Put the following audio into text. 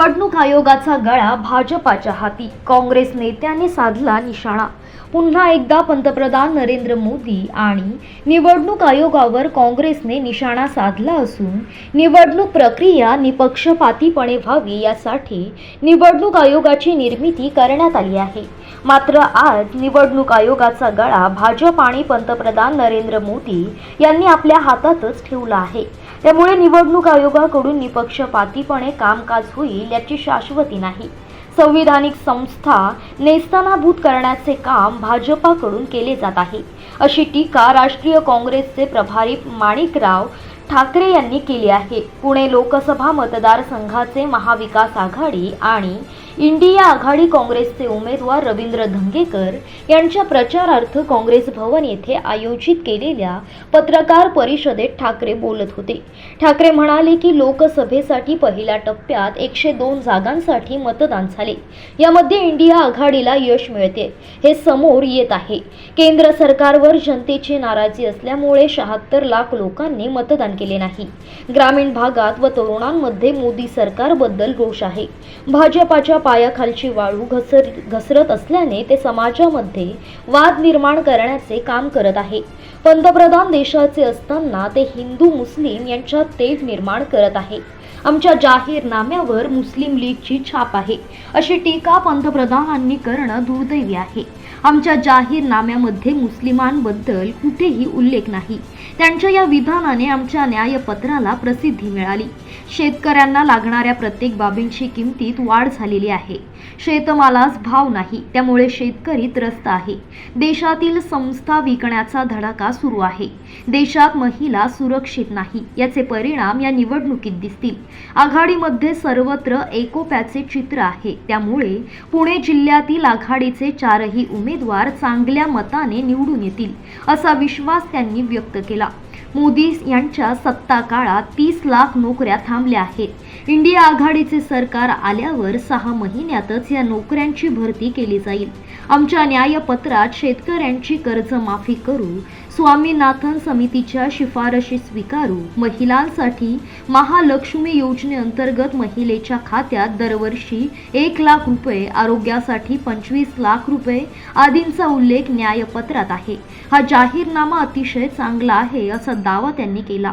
निवडणूक आयोगाचा गळा भाजपाच्या हाती. काँग्रेस नेत्यांनी साधला निशाणा. पुन्हा एकदा पंतप्रधान नरेंद्र मोदी आणि निवडणूक आयोगावर काँग्रेसने निशाणा साधला असून निवडणूक प्रक्रिया निपक्षपातीपणे व्हावी यासाठी निवडणूक आयोगाची निर्मिती करण्यात आली आहे. मात्र आज निवडणूक आयोगाचा गळा भाजप आणि पंतप्रधान नरेंद्र मोदी यांनी आपल्या हातातच ठेवला आहे. त्यामुळे निवडणूक आयोगाकडून निपक्षपातीपणे कामकाज होईल याची शाश्वती नाही. संविधानिक संस्था नेस्तानाभूत करण्याचे काम भाजपाकडून केले जात आहे. अशी टीका राष्ट्रीय काँग्रेसचे प्रभारी माणिकराव ठाकरे यांनी केली आहे. पुणे लोकसभा मतदारसंघाचे महाविकास आघाडी आणि इंडिया आघाडी काँग्रेसचे उमेदवार रवींद्र धंगेकर यांच्या प्रचारार्थ काँग्रेस भवन येथे आयोजित केलेल्या पत्रकार परिषदेत ठाकरे बोलत होते. ठाकरे म्हणाले की लोकसभेसाठी पहिल्या टप्प्यात एकशे दोन जागांसाठी मतदान झाले. यामध्ये इंडिया आघाडीला यश मिळते. हे समोर येत आहे. केंद्र सरकारवर जनतेची नाराजी असल्यामुळे शहात्तर लाख लोकांनी मतदान केले नाही. ग्रामीण भागात व तरुणांमध्ये मोदी सरकारबद्दल रोष आहे. भाजपाच्या पायाखालची वाळू घसर घसरत असल्याने ते समाजामध्ये वाद निर्माण करण्याचे काम करत आहे. पंतप्रधान देशाचे असताना ते हिंदू मुस्लिम यांच्यात तेढ निर्माण करत आहे. आमच्या जाहीरनाम्यावर मुस्लिम लीगची छाप आहे. अशी टीका पंतप्रधानांनी करणं दुर्दैवी आहे. आमच्या जाहीरनाम्यामध्ये मुस्लिमांबद्दल कुठेही उल्लेख नाही. त्यांच्या या विधानाने आमच्या न्यायपत्राला प्रसिद्धी मिळाली. शेतकऱ्यांना लागणाऱ्या प्रत्येक बाबींची किमतीत वाढ झालेली आहे. शेतमालास भाव नाही त्यामुळे शेतकरी त्रस्त आहे. देशातील संस्था विकण्याचा धडाका सुरू आहे. देशात महिला सुरक्षित नाही याचे परिणाम या निवडणुकीत दिसतील. आघाडीमध्ये सर्वत्र एकोप्याचे चित्र आहे त्यामुळे पुणे जिल्ह्यातील आघाडीचे चारही उमेदवार चांगल्या मताने निवडून येतील असा विश्वास त्यांनी व्यक्त केला. मोदी यांच्या सत्ता काळात तीस लाख नोकऱ्या थांबल्या आहेत. इंडिया आघाडीचे सरकार आल्यावर सहा महिन्यातच या नोकऱ्यांची भरती केली जाईल. आमच्या न्यायपत्रात शेतकऱ्यांची कर्जमाफी करू स्वामीनाथन समितीच्या शिफारशी स्वीकारू महिलांसाठी महालक्ष्मी योजनेअंतर्गत महिलेच्या खात्यात दरवर्षी एक लाख रुपये आरोग्यासाठी पंचवीस लाख रुपये आदींचा उल्लेख न्यायपत्रात आहे. हा जाहीरनामा अतिशय चांगला आहे असा दावा त्यांनी केला.